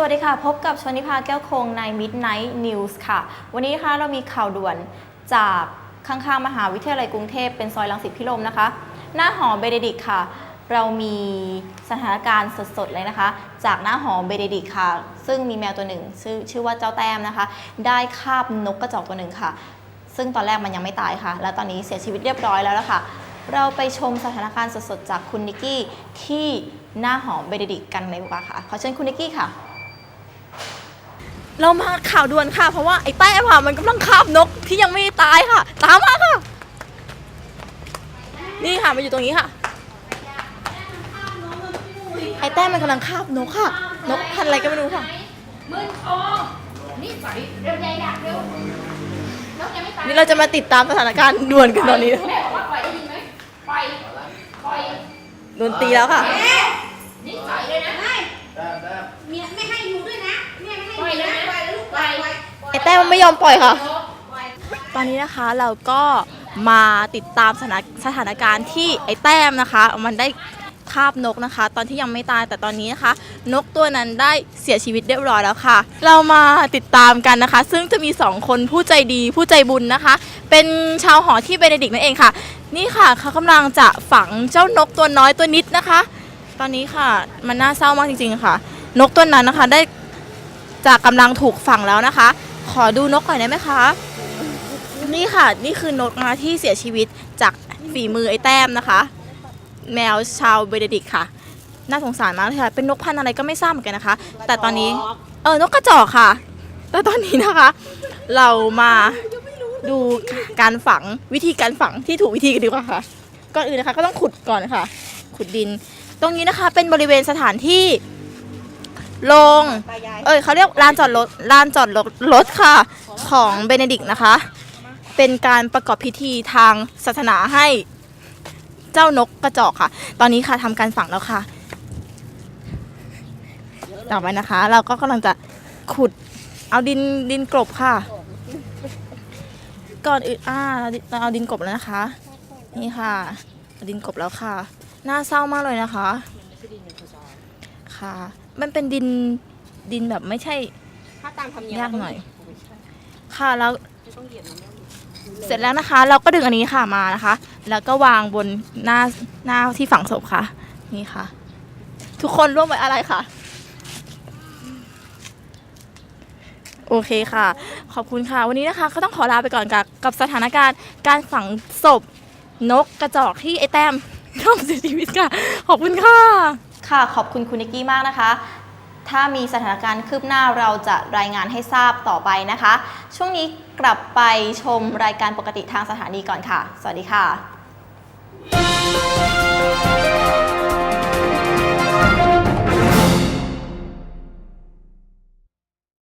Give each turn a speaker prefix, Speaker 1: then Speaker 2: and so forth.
Speaker 1: สวัสดีค่ะ พบกับชนิพาแก้วคงใน Midnight News ค่ะ วันนี้นะคะเรามีข่าวด่วนจากข้างๆ มหาวิทยาลัยกรุงเทพเป็นซอยลังสิตพิรมนะคะ หน้าหอเบเดดิกค่ะ เรามีสถานการณ์สดๆ เลยนะคะ จากหน้าหอเบเดดิกค่ะ ซึ่งมีแมวตัวหนึ่งชื่อชื่อว่าเจ้าแต้มนะคะ ได้คาบนกกระจอกตัวหนึ่งค่ะ ซึ่งตอนแรกมันยังไม่ตายค่ะ แล้วตอนนี้เสียชีวิตเรียบร้อยแล้วละค่ะ เราไปชมสถานการณ์สดๆ จากคุณนิกกี้ที่หน้าหอเบเดดิกกันเลยดีกว่าค่ะ ขอเชิญคุณนิกกี้ค่ะ เรามาข่าวด่วนค่ะ เพราะว่าไอ้แต้มค่ะมันกำลังคาบนกที่ยังไม่ตายค่ะ ตามมาค่ะ นี่ค่ะมาอยู่ตรงนี้ค่ะ ไอ้แต้มมันกำลังคาบนกค่ะ นกพันธุ์อะไรก็ไม่รู้ค่ะ
Speaker 2: มึนทองนี่ใส่เร็วใหญ่ดักเร็วแล้วยังไม่ตาย
Speaker 1: นี่เราจะมาติดตามสถานการณ์ด่วนกันตอนนี้
Speaker 2: แม่บอกว่าปล่อยได้ยินไหมปล่อยปล่อย
Speaker 1: โดนตีแล้วค่ะ ต้มันไม่ยอมปล่อยค่ะ ตอนนี้นะคะเราก็มาติดตามสถานสถานการณ์ที่ไอ้แต้มนะคะ มันได้คาบนกนะคะ ตอนที่ยังไม่ตายแต่ตอนนี้นะคะ นกตัวนั้นได้เสียชีวิตเรียบร้อยแล้วค่ะ เรามาติดตามกันนะคะ ซึ่งจะมีสองคนผู้ใจดีผู้ใจบุญนะคะ เป็นชาวหอที่เบเนดิกนั่นเองค่ะ นี่ค่ะเขากำลังจะฝังเจ้านกตัวน้อยตัวนิดนะคะ ตอนนี้ค่ะมันน่าเศร้ามากจริงๆค่ะ นกตัวนั้นนะคะได้จากกำลังถูกฝังแล้วนะคะ ขอดูนกหน่อยได้ไหมคะ นี่ค่ะ นี่คือนกนะคะที่เสียชีวิตจากฝีมือไอ้แต้มนะคะ แมวชาวเบเนดิกต์ค่ะ น่าสงสารมากเลยค่ะ เป็นนกพันธุ์อะไรก็ไม่ทราบเหมือนกันนะคะ แต่ตอนนี้ เออนกกระจอกค่ะ แต่ตอนนี้นะคะ เรามาดูการฝังวิธีการฝังที่ถูกวิธีกันดีกว่าค่ะ ก่อนอื่นนะคะ ก็ต้องขุดก่อนค่ะ ขุดดิน ตรงนี้นะคะเป็นบริเวณสถานที่ โรงเอ้ยเขาเรียกลานจอดรถลานจอดรถรถค่ะ ของเบเนดิกต์นะคะ เป็นการประกอบพิธีทางศาสนาให้เจ้านกกระจอกค่ะ ตอนนี้ค่ะทำการฝังแล้วค่ะ ต่อไปนะคะ เราก็กำลังจะขุดเอาดินดินกลบค่ะ ก่อนอื่นอ่าเราเอาดินกลบแล้วนะคะ นี่ค่ะเอาดินกลบแล้วค่ะ น่าเศร้ามากเลยนะคะ ค่ะ มันเป็นดินดินแบบไม่ใช่
Speaker 3: ถ้าตามธรรมเนียม
Speaker 1: ยากหน่อย ค่ะแล้วเสร็จแล้วนะคะ เราก็ดึงอันนี้ค่ะมานะคะ แล้วก็วางบนหน้าหน้าที่ฝังศพค่ะ นี่ค่ะ ทุกคนร่วมไว้อะไรค่ะ โอเคค่ะ ขอบคุณค่ะ วันนี้นะคะ ก็ต้องขอลาไปก่อนกับกับสถานการณ์การฝังศพนกกระจอกที่ไอแต้มร่วมเสียชีวิตค่ะ ขอบคุณค่ะ ค่ะขอบคุณคุณนิกกี้มากนะคะ ถ้ามีสถานการณ์คืบหน้าเราจะรายงานให้ทราบต่อไปนะคะ ช่วงนี้กลับไปชมรายการปกติทางสถานีก่อนค่ะ สวัสดีค่ะ